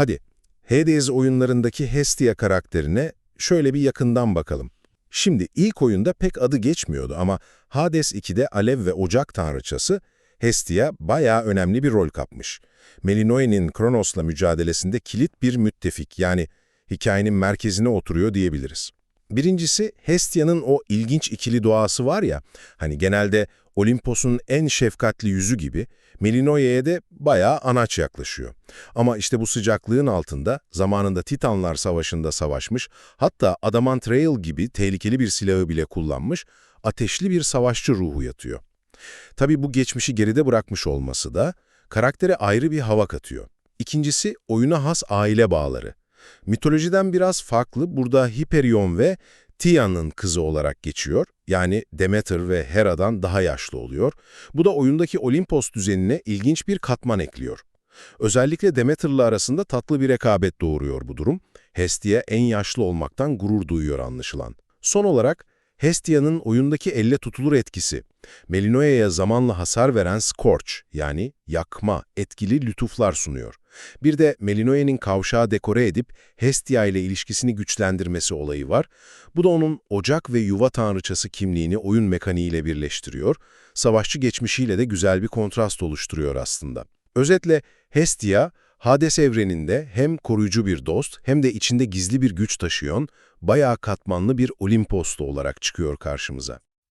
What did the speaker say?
Hadi, Hades oyunlarındaki Hestia karakterine şöyle bir yakından bakalım. Şimdi ilk oyunda pek adı geçmiyordu ama Hades 2'de alev ve ocak tanrıçası Hestia bayağı önemli bir rol kapmış. Melinoe'nin Kronos'la mücadelesinde kilit bir müttefik yani hikayenin merkezine oturuyor diyebiliriz. Birincisi Hestia'nın o ilginç ikili doğası var ya, hani genelde Olimpos'un en şefkatli yüzü gibi Melinoe'ye de bayağı anaç yaklaşıyor. Ama işte bu sıcaklığın altında zamanında Titanlar Savaşı'nda savaşmış, hatta Adamant Rail gibi tehlikeli bir silahı bile kullanmış, ateşli bir savaşçı ruhu yatıyor. Tabii bu geçmişi geride bırakmış olması da karaktere ayrı bir hava katıyor. İkincisi oyuna has aile bağları. Mitolojiden biraz farklı, burada Hyperion ve Tia'nın kızı olarak geçiyor. Yani Demeter ve Hera'dan daha yaşlı oluyor. Bu da oyundaki Olimpos düzenine ilginç bir katman ekliyor. Özellikle Demeter'la arasında tatlı bir rekabet doğuruyor bu durum. Hestia en yaşlı olmaktan gurur duyuyor anlaşılan. Son olarak Hestia'nın oyundaki elle tutulur etkisi. Melinoe'ye zamanla hasar veren Scorch yani yakma, etkili lütuflar sunuyor. Bir de Melinoe'nin kavşağı dekore edip Hestia ile ilişkisini güçlendirmesi olayı var. Bu da onun ocak ve yuva tanrıçası kimliğini oyun mekaniğiyle birleştiriyor. Savaşçı geçmişiyle de güzel bir kontrast oluşturuyor aslında. Özetle Hestia, Hades evreninde hem koruyucu bir dost hem de içinde gizli bir güç taşıyan, bayağı katmanlı bir Olimposlu olarak çıkıyor karşımıza.